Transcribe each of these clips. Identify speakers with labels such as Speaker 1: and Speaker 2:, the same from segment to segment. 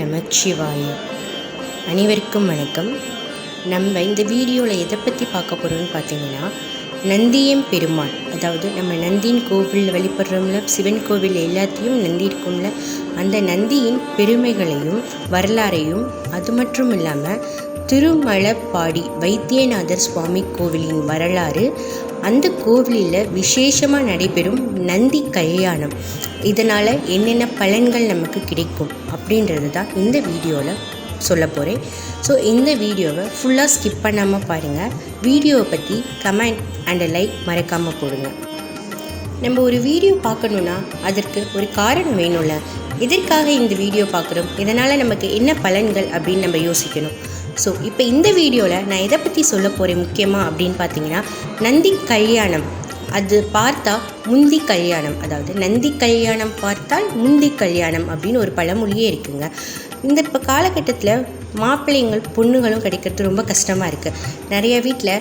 Speaker 1: நமச்சிவாய. அனைவருக்கும் வணக்கம். நம்ம இந்த வீடியோவில் எதை பற்றி பார்க்க போகிறோம்னு பார்த்தீங்கன்னா நந்தியம் பெருமாள். அதாவது நம்ம நந்தியின் கோவிலில் வழிபடுறோம்ல சிவன் கோவில் எல்லாத்தையும் நந்தி இருக்கும்ல அந்த நந்தியின் பெருமைகளையும் வரலாறையும் அது மட்டும் இல்லாமல் திருமலப்பாடி வைத்தியநாதர் சுவாமி கோவிலின் வரலாறு அந்த கோவிலில் விசேஷமாக நடைபெறும் நந்தி கல்யாணம். இதனால் என்னென்ன பலன்கள் நமக்கு கிடைக்கும் அப்படின்றது தான் இந்த வீடியோவில் சொல்ல போகிறேன் ஸோ இந்த வீடியோவை ஃபுல்லாக ஸ்கிப் பண்ணாமல் பாருங்கள் வீடியோவை பற்றி கமெண்ட் அண்ட் லைக் மறக்காமல் போடுங்க. நம்ம ஒரு வீடியோ பார்க்கணுன்னா அதற்கு ஒரு காரணம் வேணும்ல. எதற்காக இந்த வீடியோ பார்க்குறோம்? இதனால் நமக்கு என்ன பலன்கள் அப்படின்னு நம்ம யோசிக்கணும். ஸோ இப்போ இந்த வீடியோவில் நான் எதை பற்றி சொல்ல போகிறேன் முக்கியமாக அப்படின்னு பார்த்தீங்கன்னா நந்தி கல்யாணம். அது பார்த்தா முந்தி கல்யாணம் அதாவது நந்தி கல்யாணம் பார்த்தால் முந்தி கல்யாணம் அப்படின்னு ஒரு பழமொழியே இருக்குங்க. இந்த இப்போ காலகட்டத்தில் மாப்பிள்ளைங்கள் பொண்ணுகளும் கிடைக்கிறது ரொம்ப கஷ்டமாக இருக்குது நிறைய வீட்டில்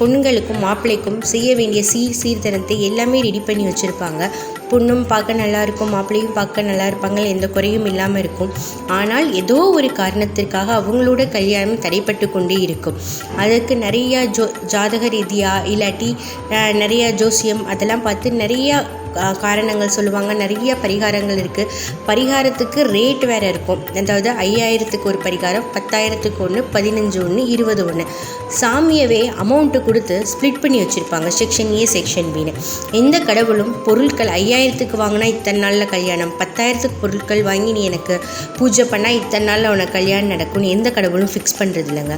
Speaker 1: பொண்ணுங்களுக்கும் மாப்பிள்ளைக்கும் செய்ய வேண்டிய சீர் சீர்தரத்தை எல்லாமே ரெடி பண்ணி வச்சுருப்பாங்க. பொண்ணும் பார்க்க நல்லா இருக்கும் மாப்பிள்ளையும் பார்க்க நல்லா இருப்பாங்க எந்த குறையும் இல்லாமல் இருக்கும். ஆனால் ஏதோ ஒரு காரணத்திற்காக அவங்களோட கல்யாணம் தடைப்பட்டு கொண்டே இருக்கும். அதற்கு நிறையா ஜோ ஜாதக ரீதியாக இல்லாட்டி நிறையா ஜோசியம் அதெல்லாம் பார்த்து நிறையா காரணங்கள் சொல்லுவாங்க. நிறைய பரிகாரங்கள் இருக்குது பரிகாரத்துக்கு ரேட் வேறு இருக்கும். அதாவது ஐயாயிரத்துக்கு ஒரு பரிகாரம் பத்தாயிரத்துக்கு ஒன்று பதினஞ்சு ஒன்று இருபது ஒன்று சாமியவே அமௌண்ட்டு கொடுத்து ஸ்ப்ளிட் பண்ணி வச்சுருப்பாங்க. செக்ஷன் ஏ செக்ஷன் பின்னு எந்த கடவுளும் பொருட்கள் ஐயாயிரத்துக்கு வாங்கினா இத்தனை நாளில் கல்யாணம். பத்தாயிரத்துக்கு பொருட்கள் வாங்கி நீ எனக்கு பூஜை பண்ணால் இத்தனை நாளில் உனக்கு கல்யாணம் நடக்கும்னு எந்த கடவுளும் ஃபிக்ஸ் பண்ணுறது இல்லைங்க.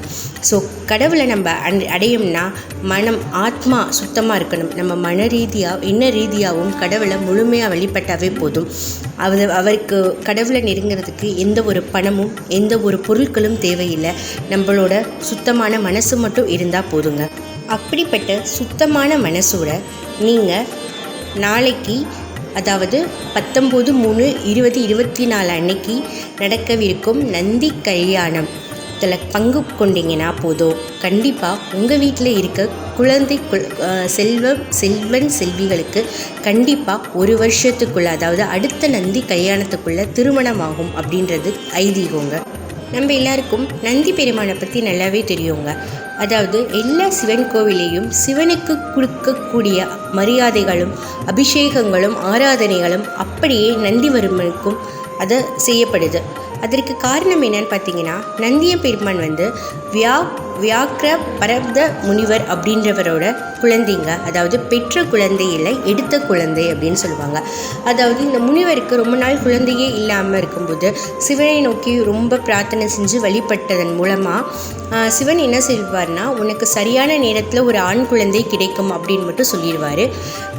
Speaker 1: ஸோ கடவுளை நம்ம அடையும்னா மனம் ஆத்மா சுத்தமாக இருக்கணும். நம்ம மன ரீதியாக என்ன ரீதியாகவும் கடவுள் கடவுளை முழுமையாக வழிபட்டாவே போதும். அவர் அவருக்கு கடவுளை நெருங்கிறதுக்கு எந்த ஒரு பணமும் எந்த ஒரு பொருட்களும் தேவையில்லை. நம்மளோட சுத்தமான மனசு மட்டும் இருந்தால் போதுங்க. அப்படிப்பட்ட சுத்தமான மனசோட நீங்கள் நாளைக்கு அதாவது பத்தொம்போது மூணு இருபது இருபத்தி நாலு அன்னைக்கு நடக்கவிருக்கும் நந்தி கல்யாணம். இதில் பங்கு கொண்டீங்கன்னா போதும். கண்டிப்பாக உங்கள் வீட்டில் இருக்க குழந்தை குழ- செல்வம் செல்வன் செல்விகளுக்கு கண்டிப்பாக ஒரு வருஷத்துக்குள்ளே அதாவது அடுத்த நந்தி கல்யாணத்துக்குள்ளே திருமணமாகும் அப்படின்றது ஐதீகங்க. நம்ம எல்லாருக்கும் நந்தி பெருமானை பற்றி நல்லாவே தெரியுங்க. அதாவது எல்லா சிவன் கோவிலையும் சிவனுக்கு கொடுக்கக்கூடிய மரியாதைகளும் அபிஷேகங்களும் ஆராதனைகளும் அப்படியே நந்திவர்மனுக்கும் அது செய்யப்படுது. அதற்கு காரணம் என்னன்னு பார்த்தீங்கன்னா நந்திய பெருமான் வந்து வியா வியாக்கிர பரப்த முனிவர் அப்படின்றவரோட குழந்தைங்க அதாவது பெற்ற குழந்தை இல்லை எடுத்த குழந்தை அப்படின்னு சொல்லுவாங்க. அதாவது இந்த முனிவருக்கு ரொம்ப நாள் குழந்தையே இல்லாமல் இருக்கும்போது சிவனை நோக்கி ரொம்ப பிரார்த்தனை செஞ்சு வழிபட்டதன் மூலமாக சிவன் என்ன செய்வார்னா உனக்கு சரியான நேரத்தில் ஒரு ஆண் குழந்தை கிடைக்கும் அப்படின்னு மட்டும் சொல்லிடுவார்.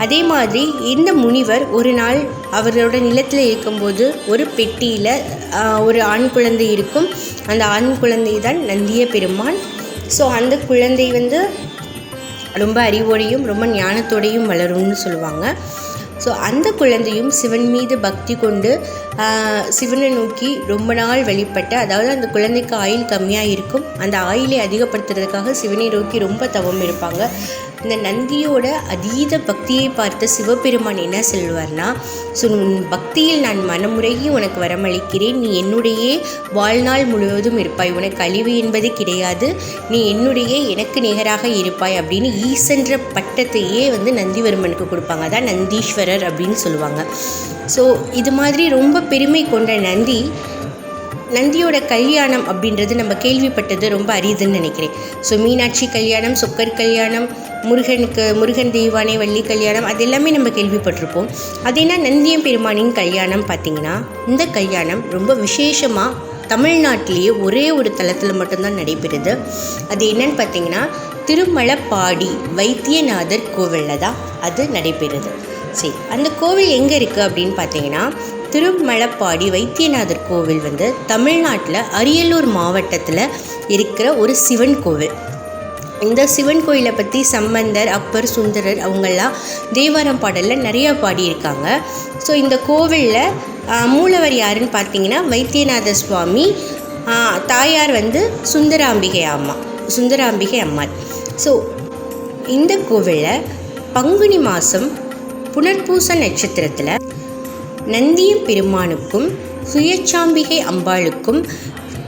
Speaker 1: அதே மாதிரி இந்த முனிவர் ஒரு நாள் அவரோட நிலத்தில் இருக்கும்போது ஒரு பெட்டியில் ஒரு ஆண் குழந்தை இருக்கும். அந்த ஆண் குழந்தை தான் நந்திய பெருமான் ஸோ அந்த குழந்தை வந்து ரொம்ப அறிவோடையும் ரொம்ப ஞானத்தோடையும் வளரும்னு சொல்லுவாங்க. ஸோ அந்த குழந்தையும் சிவன் மீது பக்தி கொண்டு சிவனை நோக்கி ரொம்ப நாள் வழிபட்ட அதாவது அந்த குழந்தைக்கு ஆயில் கம்மியாக இருக்கும் அந்த ஆயிலை அதிகப்படுத்துறதுக்காக சிவனை நோக்கி ரொம்ப தவம் இருப்பாங்க. இந்த நந்தியோட அதீத பக்தியை பார்த்த சிவபெருமான் என்ன சொல்வார்னா ஸோ உன் பக்தியில் நான் மனமுறைகி உனக்கு வரமளிக்கிறேன். நீ என்னுடைய வாழ்நாள் முழுவதும் இருப்பாய். உனக்கு அழிவு என்பது கிடையாது. நீ என்னுடைய எனக்கு நிகராக இருப்பாய் அப்படின்னு ஈசன்ற பட்டத்தையே வந்து நந்திவர்மனுக்கு கொடுப்பாங்க. அதான் நந்தீஸ்வரர் அப்படின்னு சொல்லுவாங்க. ஸோ இது மாதிரி ரொம்ப பெருமை கொண்ட நந்தி நந்தியோட கல்யாணம் அப்படின்றது நம்ம கேள்விப்பட்டது ரொம்ப அரிதுன்னு நினைக்கிறேன். ஸோ மீனாட்சி கல்யாணம் சொக்கர் கல்யாணம் முருகனுக்கு முருகன் தெய்வானை வள்ளி கல்யாணம் அது எல்லாமே நம்ம கேள்விப்பட்டிருப்போம். அது நந்தியம் பெருமானின் கல்யாணம் பார்த்திங்கன்னா இந்த கல்யாணம் ரொம்ப விசேஷமாக தமிழ்நாட்டிலேயே ஒரே ஒரு தளத்தில் மட்டும்தான் நடைபெறுது. அது என்னன்னு பார்த்தீங்கன்னா திருமலப்பாடி வைத்தியநாதர் கோவிலில் தான் அது நடைபெறுது. சரி அந்த கோவில் எங்கே இருக்குது அப்படின்னு பார்த்தீங்கன்னா திருமலப்பாடி வைத்தியநாதர் கோவில் வந்து தமிழ்நாட்டில் அரியலூர் மாவட்டத்தில் இருக்கிற ஒரு சிவன் கோவில். இந்த சிவன் கோயிலை பற்றி சம்பந்தர் அப்பர் சுந்தரர் அவங்கெல்லாம் தேவாரம் பாடலில் நிறையா பாடியிருக்காங்க. ஸோ இந்த கோவிலில் மூலவர் யாருன்னு பார்த்தீங்கன்னா வைத்தியநாத சுவாமி தாயார் வந்து சுந்தராம்பிகை அம்மா சுந்தராம்பிகை அம்மாள். ஸோ இந்த கோவிலில் பங்குனி மாதம் புனர்பூச நட்சத்திரத்தில் நந்திய பெருமானுக்கும் சுயச்சாம்பிகை அம்பாளுக்கும்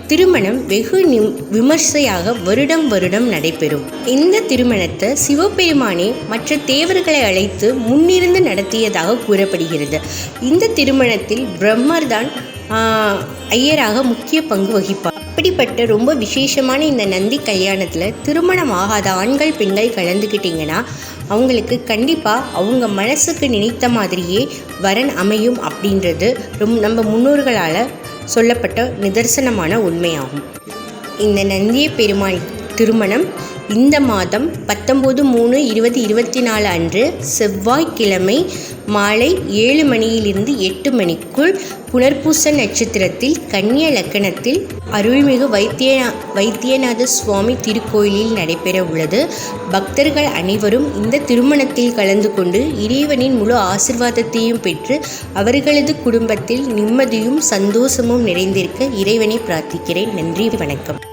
Speaker 1: திருமணம் வெகு நிம்- விமர்சையாக வருடம் வருடம் நடைபெறும். இந்த திருமணத்தை சிவபெருமானே மற்ற தேவர்களை அழைத்து முன்னிருந்து நடத்தியதாக கூறப்படுகிறது. இந்த திருமணத்தில் பிரம்மர் தான் ஐயராக முக்கிய பங்கு வகிப்பார். அப்படிப்பட்ட ரொம்ப விசேஷமான இந்த நந்தி கல்யாணத்தில் திருமணம் ஆகாத ஆண்கள் பெண்கள் கலந்துக்கிட்டிங்கன்னா அவங்களுக்கு கண்டிப்பாக அவங்க மனசுக்கு நினைத்த மாதிரியே வரன் அமையும் அப்படின்றது ரொம்ப நம்ம முன்னோர்களால் சொல்லப்பட்ட நிதர்சனமான உண்மையாகும். இந்த நந்திய பெருமாள் திருமணம் இந்த மாதம் பத்தொம்போது மூணு இருபது இருபத்தி நாலு அன்று செவ்வாய்க்கிழமை மாலை ஏழு மணியிலிருந்து எட்டு மணிக்குள் புனர்பூச நட்சத்திரத்தில் கன்னிய லக்கணத்தில் அருள்மிகு வைத்திய வைத்தியநாத சுவாமி திருக்கோயிலில் நடைபெற உள்ளது. பக்தர்கள் அனைவரும் இந்த திருமணத்தில் கலந்து கொண்டு இறைவனின் முழு ஆசிர்வாதத்தையும் பெற்று அவர்களது குடும்பத்தில் நிம்மதியும் சந்தோஷமும் நிறைந்திருக்க இறைவனை பிரார்த்திக்கிறேன். நன்றி வணக்கம்.